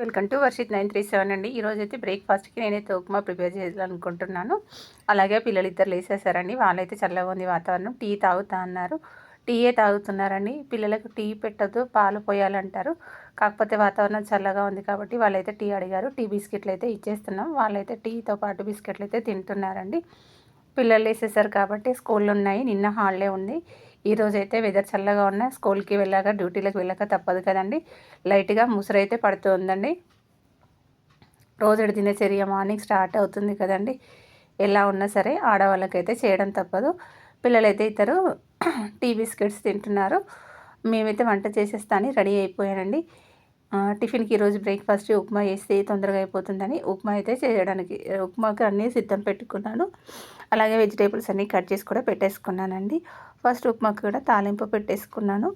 Welcome to Varshith nine three seven అండి. ఈరోజు అయితే బ్రేక్ఫాస్ట్కి నేనైతే ఉప్మా ప్రిపేర్ చేయాలనుకుంటున్నాను. అలాగే పిల్లలు ఇద్దరు లేసేసారండి. వాళ్ళైతే చల్లగా ఉంది వాతావరణం. టీ తాగుతా అన్నారు. టీయే తాగుతున్నారండి. పిల్లలకు టీ పెట్టద్దు పాలు పోయాలంటారు. కాకపోతే వాతావరణం చల్లగా ఉంది కాబట్టి వాళ్ళైతే టీ అడిగారు. టీ బిస్కెట్లు అయితే ఇచ్చేస్తున్నాం. వాళ్ళైతే టీతో పాటు బిస్కెట్లు అయితే తింటున్నారండి. పిల్లలు వేసేసారు కాబట్టి స్కూళ్ళు ఉన్నాయి. నిన్న హాలిడే ఉంది. ఈరోజు అయితే వెదర్ చల్లగా ఉన్న స్కూల్కి వెళ్ళాక డ్యూటీలకు వెళ్ళాక తప్పదు కదండి. లైట్గా ముసురైతే పడుతుందండి. రోజు దినచర్య మార్నింగ్ స్టార్ట్ అవుతుంది కదండి. ఎలా ఉన్నా సరే ఆడవాళ్ళకైతే చేయడం తప్పదు. పిల్లలైతే ఇద్దరు టీ బిస్కెట్స్ తింటున్నారు. మేమైతే వంట చేసేస్తాను రెడీ అయిపోయానండి. టిఫిన్కి ఈరోజు బ్రేక్ఫాస్ట్ ఉప్మా వేస్తే తొందరగా అయిపోతుందని ఉప్మా అయితే చేయడానికి ఉప్మాకి అన్నీ సిద్ధం పెట్టుకున్నాను. అలాగే వెజిటేబుల్స్ అన్నీ కట్ చేసి కూడా పెట్టేసుకున్నానండి. ఫస్ట్ ఉప్మాకి కూడా తాలింపు పెట్టేసుకున్నాను.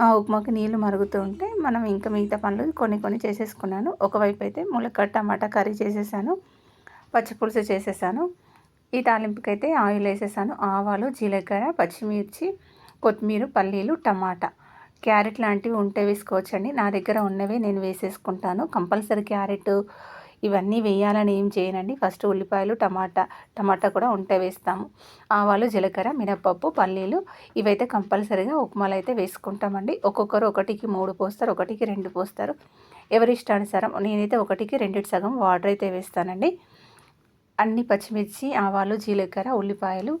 ఆ ఉప్మాకి నీళ్ళు మరుగుతూ ఉంటే మనం ఇంకా మిగతా పనులు కొన్ని కొన్ని చేసేసుకున్నాను. ఒకవైపు అయితే ములక్క టమాటా కర్రీ చేసేసాను. పచ్చిపులుసు చేసేసాను. ఈ తాలింపుకైతే ఆయిల్ వేసేసాను. ఆవాలు జీలకర్ర పచ్చిమిర్చి కొత్తిమీర పల్లీలు టమాటా. క్యారెట్ లాంటివి ఉంటే వేసుకోవచ్చండి. నా దగ్గర ఉన్నవే నేను వేసేసుకుంటాను. కంపల్సరీ క్యారెట్ ఇవన్నీ వేయాలని ఏం చేయనండి. ఫస్ట్ ఉల్లిపాయలు టమాటా టమాటా కూడా ఉంటే వేస్తాము. ఆవాలు జీలకర్ర మినపప్పు పల్లీలు ఇవైతే కంపల్సరీగా ఉప్మాలు అయితే వేసుకుంటామండి. ఒక్కొక్కరు ఒకటికి మూడు పోస్తారు ఒకటికి రెండు పోస్తారు. ఎవరి ఇష్టానుసారం నేనైతే ఒకటికి రెండింటి సగం వాటర్ అయితే వేస్తానండి. అన్ని పచ్చిమిర్చి ఆవాలు జీలకర్ర ఉల్లిపాయలు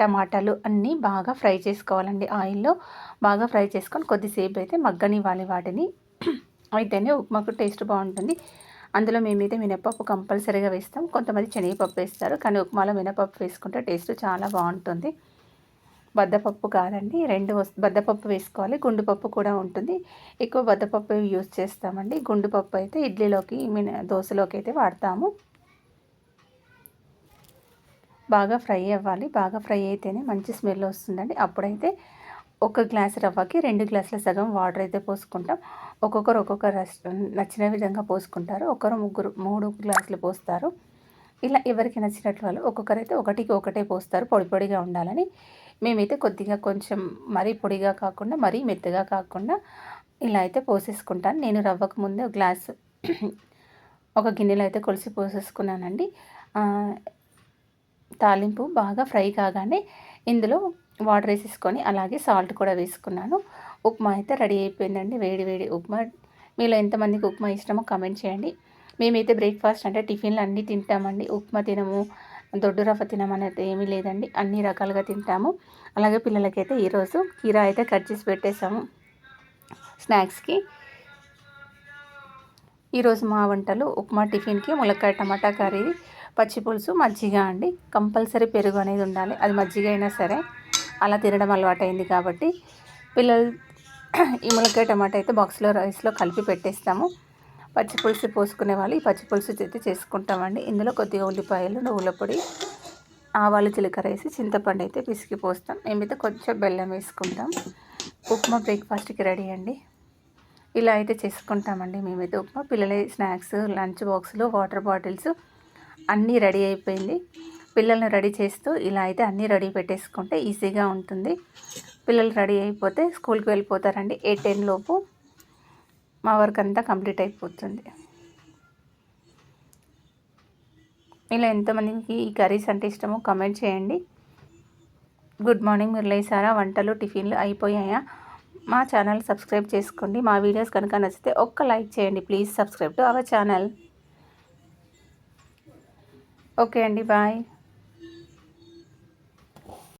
టమాటాలు అన్నీ బాగా ఫ్రై చేసుకోవాలండి ఆయిల్లో. బాగా ఫ్రై చేసుకొని కొద్దిసేపు అయితే మగ్గనివ్వాలి వాటిని. అయితేనే ఉప్మాకు టేస్ట్ బాగుంటుంది. అందులో మేమైతే మినపప్పు కంపల్సరీగా వేస్తాం. కొంతమంది శనగపప్పు వేస్తారు. కానీ ఉప్మాలో మినపప్పు వేసుకుంటే టేస్ట్ చాలా బాగుంటుంది. బద్దపప్పు కాదండి. రెండు బద్దపప్పు వేసుకోవాలి. గుండుపప్పు కూడా ఉంటుంది. ఎక్కువ బద్దపప్పు యూజ్ చేస్తామండి. గుండుపప్పు అయితే ఇడ్లీలోకి మిన దోశలోకి అయితే వాడతాము. బాగా ఫ్రై అవ్వాలి. బాగా ఫ్రై అయితేనే మంచి స్మెల్ వస్తుందండి. అప్పుడైతే ఒక గ్లాస్ రవ్వకి రెండు గ్లాసుల సగం వాటర్ అయితే పోసుకుంటాం. ఒక్కొక్కరు ఒక్కొక్క నచ్చిన విధంగా పోసుకుంటారు. ఒకరు ముగ్గురు మూడు గ్లాసులు పోస్తారు. ఇలా ఎవరికి నచ్చినట్లు వాళ్ళు ఒక్కొక్కరైతే ఒకటికి ఒకటే పోస్తారు. పొడి పొడిగా ఉండాలని మేమైతే కొద్దిగా కొంచెం మరీ పొడిగా కాకుండా మరీ మెత్తగా కాకుండా ఇలా అయితే పోసేసుకుంటాను. నేను రవ్వకు ముందే ఒక ఒక గిన్నెలో అయితే కొలిసి పోసేసుకున్నానండి. తాలింపు బాగా ఫ్రై కాగానే ఇందులో వాటర్ వేసేసుకొని అలాగే సాల్ట్ కూడా వేసుకున్నాను. ఉప్మా అయితే రెడీ అయిపోయిందండి. వేడి వేడి ఉప్మా. మీలో ఎంతమందికి ఉప్మా ఇష్టమో కమెంట్ చేయండి. మేమైతే బ్రేక్ఫాస్ట్ అంటే టిఫిన్లు అన్నీ తింటామండి. ఉప్మా తినము దొడ్డు రవ్వ తినమనేది ఏమీ లేదండి. అన్ని రకాలుగా తింటాము. అలాగే పిల్లలకైతే ఈరోజు కీరా అయితే కట్ చేసి పెట్టేసాము స్నాక్స్కి. ఈరోజు మా వంటలు ఉప్మా టిఫిన్కి ములక్కాయ టమాటా కర్రీ పచ్చి పులుసు మజ్జిగ అండి. కంపల్సరీ పెరుగు అనేది ఉండాలి. అది మజ్జిగ అయినా సరే. అలా తినడం అలవాటైంది కాబట్టి పిల్లలు ఈ ములక్కాయ టమాటా అయితే బాక్స్లో రైస్లో కలిపి పెట్టేస్తాము. పచ్చి పులుసు పోసుకునే వాళ్ళు ఈ పచ్చి పులుసు అయితే చేసుకుంటామండి. ఇందులో కొద్దిగా ఉల్లిపాయలు నువ్వుల పొడి ఆవాలు జీలకర్ర వేసి చింతపండు అయితే పిసికి పోస్తాం. మేమైతే కొంచెం బెల్లం వేసుకుంటాం. ఉప్మా బ్రేక్ఫాస్ట్కి రెడీ అండి. ఇలా అయితే చేసుకుంటామండి మేమైతే ఉప్మా. పిల్లల స్నాక్స్ లంచ్ బాక్సులు వాటర్ బాటిల్స్ అన్నీ రెడీ అయిపోయింది. పిల్లల్ని రెడీ చేస్తూ ఇలా అయితే అన్నీ రెడీ పెట్టేసుకుంటే ఈజీగా ఉంటుంది. పిల్లలు రెడీ అయిపోతే స్కూల్కి వెళ్ళిపోతారండి. ఎయిట్ టెన్ లోపు మా వర్క్ అంతా కంప్లీట్ అయిపోతుంది. ఇలా ఎంతమందికి ఈ కర్రీస్ అంటే ఇష్టమో కమెంట్ చేయండి. గుడ్ మార్నింగ్ మీరు లేసారా వంటలు టిఫిన్లు అయిపోయాయా? మా ఛానల్ సబ్స్క్రైబ్ చేసుకోండి. మా వీడియోస్ కనుక నచ్చితే ఒక్క లైక్ చేయండి. Please subscribe to our channel. Okay అండి. బాయ్.